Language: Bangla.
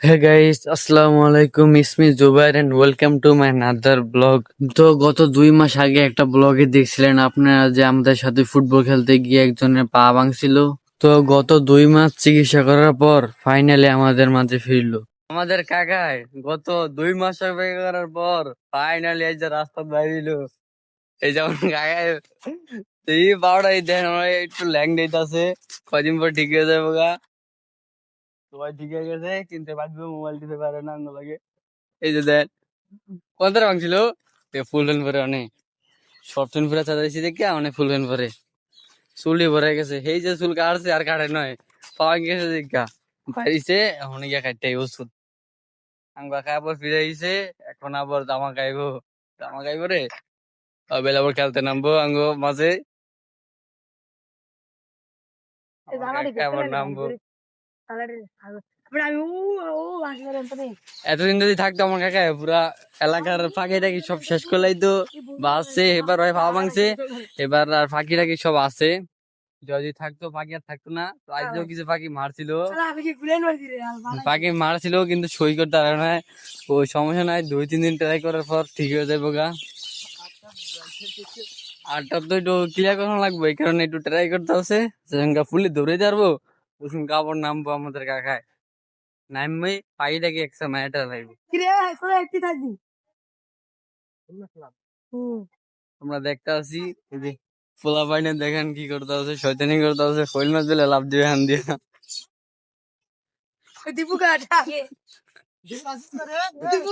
Hey guys, আসসালামু আলাইকুম ইসমি Zubair and welcome to my another blog তো গত দুই মাস আগে একটা ব্লগে দেখছিলেন আপনারা যে আমাদের সাথে ফুটবল খেলতে গিয়ে একজনের পা ভাঙছিল। তো গত দুই মাস চিকিৎসা করার পর ফাইনালি আমাদের মাঝে ফিরলো। আমাদের কাকায় গত দুই মাস অপেক্ষা করার পর ফাইনালি এই যে রাস্তা বাইরিল এই যেমন কাকায় এই বারোটাই দেন আমরা একটু ল্যাং দিতেছে। কদিন পর ঠিক হয়ে যাবে গা। সবাই ঠিক হয়ে গেছে কিনতে পারবে মোবাইল টিপে পারে না লাগে। এই যে দেন কত ভাঙছিল? ফুল ফ্যান পরে অনেক। শর্ট ফ্যান পরে চাঁদাইছি দেখে অনেক ফুল ফ্যান পরে চুলি ভরে গেছে। এই যে চুল কাটছে আর কাটে নয় পাওয়া গেছে দেখা বাড়িছে এখন গিয়া কাটতে ওষুধ আঙ্গা খাই আবার ফিরে আইছে এখন আবার জামা খাইবো জামা খাইবো রে। বেলা আবার খেলতে নামবো আঙ্গ মাঝে। আবার নামবো। এতদিন যদি থাকতো আমার পুরা এলাকার ফাঁকি টাকি সব শেষ করলাই তো এবার ভাবা ভাঙছে এবার আর ফাঁকি টাকি সব আছে। যদি থাকতো ফাঁকি আর থাকতো না তো কিছু ফাঁকি মারছিল। ফাঁকি মারছিল কিন্তু সই করতে পারে না। ওই সমস্যা নাই দুই তিন দিন ট্রাই করার পর ঠিক হয়ে যাবে গা। আটটা তো একটু ক্লিয়ার করানো লাগবে এই কারণে একটু ট্রাই করতে হচ্ছে। ফুলে দৌড়ে যাব কাপড় নামবো আমাদের কাকায়। নামবে পাইটাকে একশো মায়াটা লাগবে? আমরা দেখতে যে পোলা পাইনে দেখেন কি করতে আছে শয়তানি করতে আছে শৈল মাছ দিলে লাভ দিবে হান দিয়ে দীপু কাটা দীপু